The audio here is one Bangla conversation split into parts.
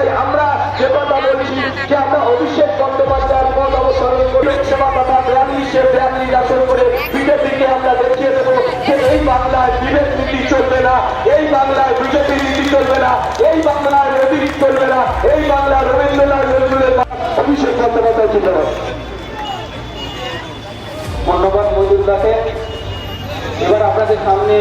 তাই আমরা যে কথা বলছি, যে আমরা অভিষেক বন্দ্যোপাধ্যায়ের পদ অবসরণ করে, সেবা তথা বিয়াল্লিশে বিয়াল্লিশ আসন করে বিজেপিকে আমরা দেখিয়ে দেবো যে এই বাংলায় বিবেক নীতি চলবে না, এই বাংলায় বিজেপি নীতি চলবে না, এই বাংলায় নদী চলবে না, এই বাংলা রবীন্দ্রনাথ নজরুলের অভিষেক বন্দ্যোপাধ্যায় ছিল ধন্যবাদ মজুরদাকে এবার আপনাদের সামনে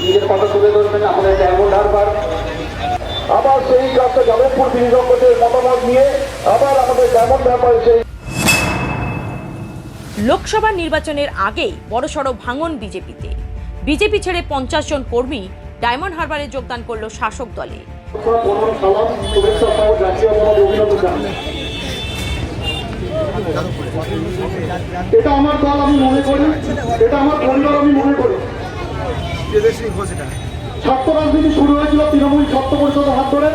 নিজের কথা তুলে ধরবেন, আপনাদের ডায়মন্ড হারবার। আবার সেই কাজটা যাদবপুর বিশেষজ্ঞদের মতামত নিয়ে আবার আমাদের ডায়মন্ড হারবার সেই লোকসভা নির্বাচনের আগেই বড়সড় ভাঙন বিজেপিতে। বিজেপি ছেড়ে পঞ্চাশ জন কর্মী ডায়মন্ড হারবারে যোগদান করল শাসক দলে। এটা আমার দল আমি মনে করি এটা আমার পরিবার আমি মনে করি। ছাত্র রাজনীতি শুরু হয়েছিল তৃণমূল ছাত্র পরিষদের হাত ধরে।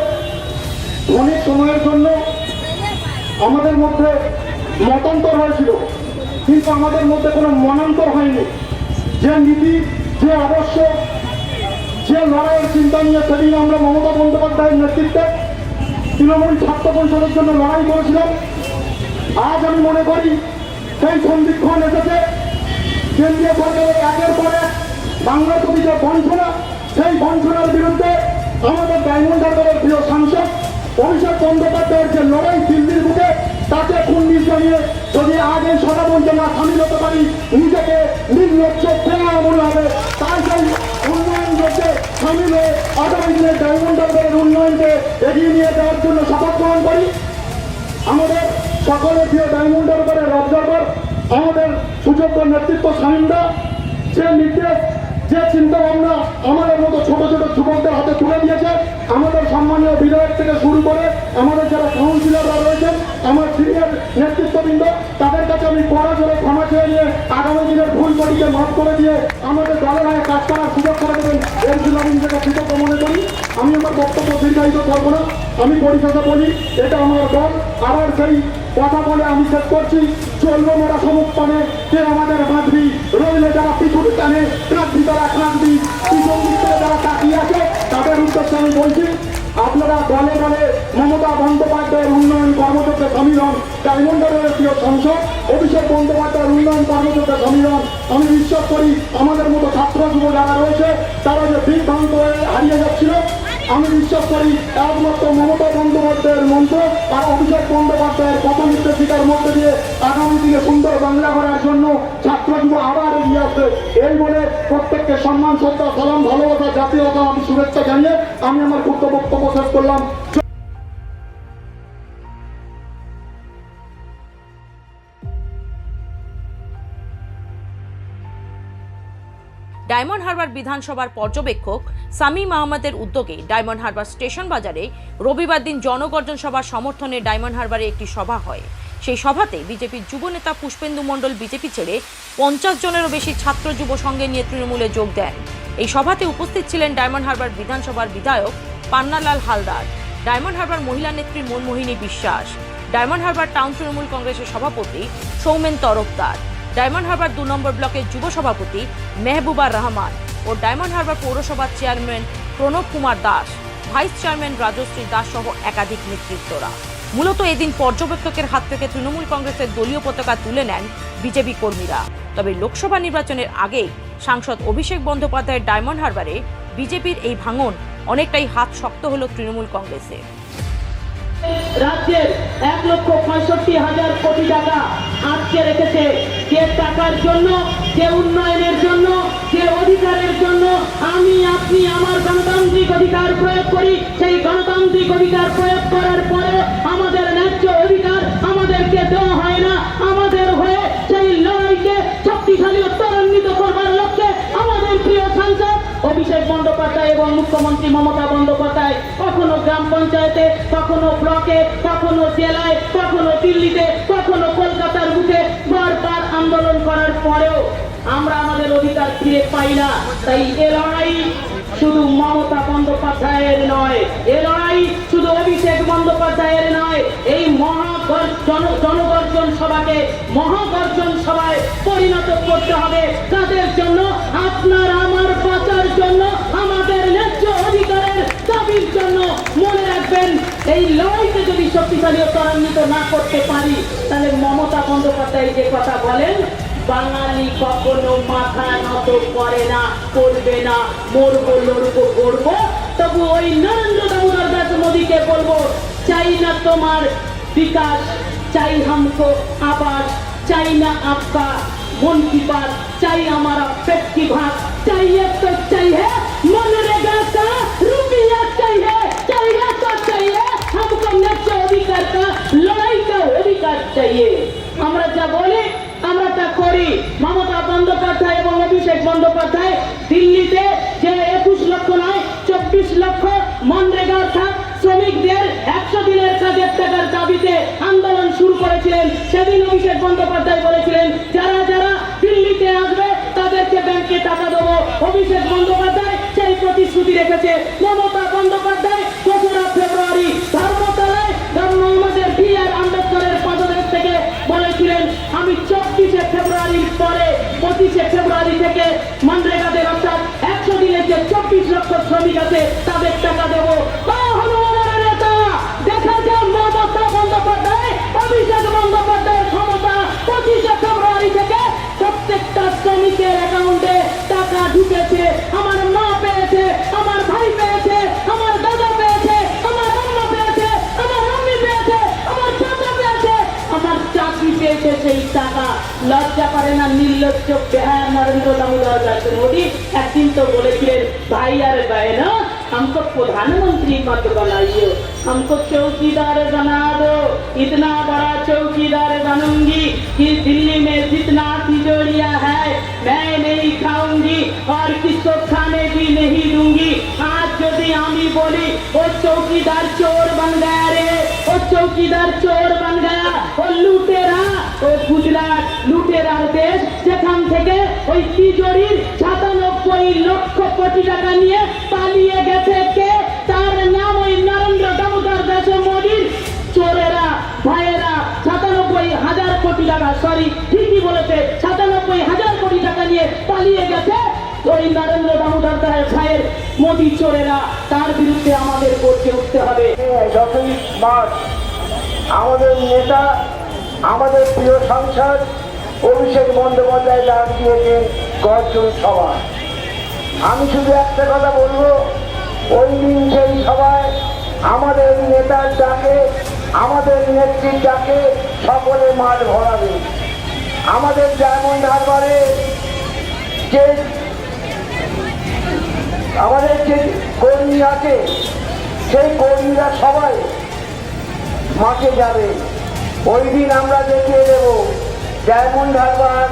অনেক সময়ের জন্য আমাদের মধ্যে মতান্তর হয়েছিল, কিন্তু আমাদের মধ্যে কোনো মনান্তর হয়নি। যে নীতি, যে আদর্শ, যে লড়াইয়ের চিন্তা নিয়ে সেদিন আমরা মমতা বন্দ্যোপাধ্যায়ের নেতৃত্বে তৃণমূল ছাত্র পরিষদের জন্য লড়াই করেছিলাম। আজ আমি মনে করি সেই সন্ধিক্ষণ এসেছে। কেন্দ্রীয় সরকারের একের পরে বাংলার প্রতি যে বঞ্চনা সেই বঞ্চনার বিরুদ্ধে আমাদের ডায়মন্ড হারবারের প্রিয় সাংসদ অভিষেক বন্দ্যোপাধ্যায়ের যে লড়াই দিল্লির বুকে, তাকে কুন্ডিস জানিয়ে যদি আগে সদাবঞ্চনা না সামিল হতে পারি, নিজেকে নির্লক্ষ হবে। তাই সেই উন্নয়ন করতে সামিল হয়ে আগামী দিনে ডায়মন্ড হারবারের উন্নয়নকে এগিয়ে নিয়ে যাওয়ার জন্য শপথ গ্রহণ করি। আমাদের সকলের প্রিয় ডায়মন্ড হারবারের অবজারভার, আমাদের সুযোগ্য নেতৃত্ব স্বামীরা যে নির্দেশ, যে চিন্তা ভাবনা আমাদের মতো ছোট ছোট যুবকদের হাতে তুলে দিয়েছে। আমাদের সম্মানীয় বিধায়ক থেকে শুরু করে আমাদের যারা কাউন্সিলররা রয়েছেন, আমার সিনিয়র নেতৃত্ববৃন্দ, তাদের কাছে আমি পড়া করে ক্ষমা চেয়ে নিয়ে আগামী দিনের ভুল কটিকে মাফ করে দিয়ে আমাদের দলের হয়ে কাজ করার সুযোগ করে দেবেন এর জন্য আমি নিজেকে কৃতজ্ঞ মনে করি। আমি আমার বক্তব্য দীর্ঘায়িত করব না। আমি পরিষদে বলি, এটা আমার দল, আবার সেই কথা বলে আমি শেষ করছি। চলবো মোরা সমুখ পানে কে আমাদের বাঁধবি রইলে যারা পিছুটি টানে কাঁদবি তারা থেকে যারা তাকিয়ে আছে, তাদের উদ্দেশ্যে আমি বলছি, আপনারা দলে দলে মমতা বন্দ্যোপাধ্যায়ের উন্নয়ন কর্মসূচিতে সামিল ডায়মন্ডের প্রিয় সংসদ অভিষেক বন্দ্যোপাধ্যায়ের উন্নয়ন কর্মসূচিতে সামিল আমি বিশ্বাস করি আমাদের মতো ছাত্র যুব যারা রয়েছে, তারা যে বিভ্রান্ত হয়ে হারিয়ে যাচ্ছিল আমি বিশ্বাস করি একমাত্র মমতা বন্দ্যোপাধ্যায়ের মন্ত্র আর অভিষেক বন্দ্যোপাধ্যায়ের প্রথম নির্দেশিকার মধ্যে দিয়ে আগামী দিনে সুন্দর বাংলা করার জন্য ছাত্র যুব আবার এগিয়ে আসবে। এই বলে প্রত্যেককে সম্মান, শ্রদ্ধা, সালাম, ভালোবাসা, জাতীয়তা, আমি শুভেচ্ছা জানিয়ে আমি আমার গুরুত্ব বক্তব্য শেষ করলাম। ডায়মন্ড হারবার বিধানসভার পর্যবেক্ষক সামিম আহমদের উদ্যোগে ডায়মন্ড হারবার স্টেশন বাজারে রবিবার দিন জনগর্জন সভার সমর্থনে ডায়মন্ড হারবারে একটি সভা হয়। সেই সভাতে বিজেপির যুবনেতা পুষ্পেন্দু মণ্ডল বিজেপি ছেড়ে পঞ্চাশ জনেরও বেশি ছাত্র যুব সঙ্গে নিয়ে তৃণমূলে যোগ দেন। এই সভাতে উপস্থিত ছিলেন ডায়মন্ড হারবার বিধানসভার বিধায়ক পান্নালাল হালদার, ডায়মন্ড হারবার মহিলা নেত্রী মনমোহিনী বিশ্বাস, ডায়মন্ড হারবার টাউন তৃণমূল কংগ্রেসের সভাপতি সৌমেন তরফদার ডায়মন্ড হারবার দু নম্বর ব্লকের যুব সভাপতি মেহবুবা রহমান ও ডায়মন্ড হারবার পৌরসভার chairman Pranab Kumar Das, vice chairman Rajashree Das সহ একাধিক নেতৃত্বরা। মূলত এদিন পর্যবেক্ষকের হাত থেকে তৃণমূল কংগ্রেসের দলীয় পতাকা তুলে নেন বিজেপি কর্মীরা। তবে লোকসভা নির্বাচনের আগেই সাংসদ অভিষেক বন্দ্যোপাধ্যায়ের ডায়মন্ড হারবারে বিজেপির এই ভাঙন অনেকটাই হাত শক্ত হল তৃণমূল কংগ্রেসের। রাজ্যের এক লক্ষ পঁয়ষট্টি হাজার কোটি টাকা আটকে রেখেছে। যে টাকার জন্য, যে উন্নয়নের জন্য, যে অধিকারের জন্য আমি, আপনি, আমার গণতান্ত্রিক অধিকার প্রয়োগ করি, সেই গণতান্ত্রিক অধিকার প্রয়োগ করার পরে আমাদের ন্যায্য অধিকার আমাদেরকে দেওয়া হয় না। আমাদের হয়ে সেই লড়াইকে শক্তিশালী ত্বরান্বিত করবার লক্ষ্যে আমাদের প্রিয় সাংসদ অভিষেক বন্দ্যোপাধ্যায় এবং মুখ্যমন্ত্রী মমতা কখনো ব্লকে, কখনো জেলায়, কখনো দিল্লিতে, কখনো কলকাতার বুকে বারবার আন্দোলন করার পরেও আমরা আমাদের অধিকার ফিরে পাই না। তাই এ লড়াই শুধু মমতা বন্দ্যোপাধ্যায়ের নয়, এ লড়াই শুধু অভিষেক বন্দ্যোপাধ্যায়ের নয়, এই জনগর্জন সভাকে মহাগর্জন সভায় পরিণত করতে হবে। তাদের জন্য, আপনার আমার বাঁচার জন্য, আমাদের ন্যায্য অধিকারের দাবির জন্য মনে রাখবেন এই লড়াইকে যদি শক্তিশালী ত্বরান্বিত না করতে পারি, তাহলে মমতা বন্দ্যোপাধ্যায় যে কথা বলেন, বাঙালি কখনো মাথা নত করে না, করবে না, মরবো, লড়বো, গড়বো। তবু ওই নরেন্দ্র দামোদর দাস মোদীকে বলব, চাই না তোমার বিকাশ, চাই হামকো আবার চাই না আপকা মন কি বাত, চাই আমার পেট কি ভাত, চাই তো চাই হ্যাঁ মন অধিকার চাইয়ে আমরা যা বলি, আমরা তা করি। মমতা বন্দ্যোপাধ্যায় এবং অভিষেক বন্দ্যোপাধ্যায় দিল্লিতে যে একুশ লক্ষ নয়, চব্বিশ লক্ষ মনরেগা অর্থাৎ শ্রমিকদের একশো দিনের কাজের টাকার দাবিতে আন্দোলন শুরু করেছিলেন। সেদিন অভিষেক বন্দ্যোপাধ্যায় বলেছিলেন, যারা যারা দিল্লিতে আসবে, তাদেরকে ব্যাংকে টাকা দেবো। অভিষেক বন্দ্যোপাধ্যায় সেই প্রতিশ্রুতি রেখেছে, মমতা বন্দ্যোপাধ্যায় থেকে মানরেগাদের অর্থাৎ একশো দিনের যে চব্বিশ লক্ষ শ্রমিক আছে তাদের টাকা দেবো পেয়েছে সেই টাকা লজ্জা করে না নির্লজ্জ বেহায়া নরেন্দ্র দামোদর দাস মোদী একদিন তো বলেছিলেন ভাই আর না हमको प्रधानमंत्री मत बनाइए हमको चौकीदार बना दो इतना बड़ा चौकीदार बनूंगी कि दिल्ली में जितना तिजोरिया है मैं नहीं खाऊंगी और किसको खाने भी नहीं दूंगी आज यदि আমি বলি ও চৌকিদার চোর बन गया रे ও চৌকিদার চোর বাঙ্গায়া ও লুটেরা, ও খুচরা লুটেরার দেশ সেখান থেকে ওই তিজোরির সাতানব্বই লক্ষ কোটি টাকা নিয়ে পালিয়ে গেছে কে? তার নাম ওই নরেন্দ্র দামোদর দাস মোদীর। চোরেরা, ভাইয়েরা, সাতানব্বই হাজার কোটি টাকা সরি ঠিকই বলেছে, সাতানব্বই হাজার কোটি টাকা নিয়ে পালিয়ে গেছে। ওই নরেন্দ্র দামোদর দাস ভাইয়ের মোদী চোরেরা, তার বিরুদ্ধে আমাদের করতে উঠতে হবে। যতই মাস আমাদের নেতা, আমাদের প্রিয় সাংসদ, অভিষেক বন্দ্যোপাধ্যায় ডাক দিয়েছেন গর্জন সভা আমি শুধু একটা কথা বলব, ওই দিন সেই সভায় আমাদের নেতার ডাকে, আমাদের নেত্রীর ডাকে সকলে মাঠ ভরাবে। আমাদের ডায়মন্ড হারবারে যে আমাদের যে কর্মী আছে, সেই কর্মীরা সবাই মাঠে যাবে। ওই দিন আমরা দেখিয়ে দেব, ডায়মন্ড হারবার,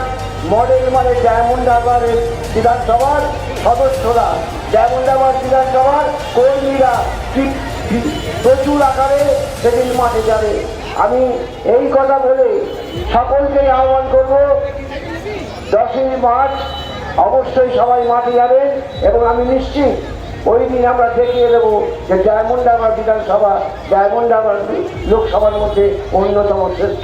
মডেল মানে ডায়মন্ড হারবারের বিধানসভার সদস্যরা, ডায়মন্ড হারবার বিধানসভার কর্মীরা প্রচুর আকারে সেদিন মাঠে যাবে। আমি এই কথা বলে সকলকেই আহ্বান করব, দশই মার্চ অবশ্যই সবাই মাঠে যাবে এবং আমি নিশ্চিত ওই দিন আমরা দেখিয়ে দেবো যে ডায়মন্ড হারবার বিধানসভা ডায়মন্ড হারবার লোকসভার মধ্যে অন্যতম শ্রেষ্ঠ।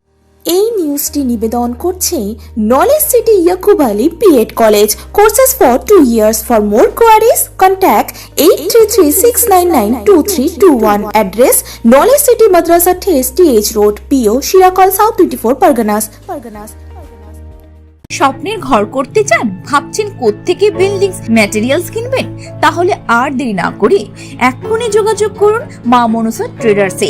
এই নিউজটি নিবেদন করছে knowledge city Yakub Ali B Ed college courses for two years for more queries contact eight three three six nine nine two three two one address knowledge city মাদ্রাসা ঠেস TH road PO Shirakol south twenty four Parganas Parganas স্বপ্নের ঘর করতে চান, ভাবছেন কোত্থেকে বিল্ডিংস ম্যাটেরিয়ালস কিনবেন? তাহলে আর দেরি না করে এক্ষুনি যোগাযোগ করুন মা মনসা ট্রেডার্সে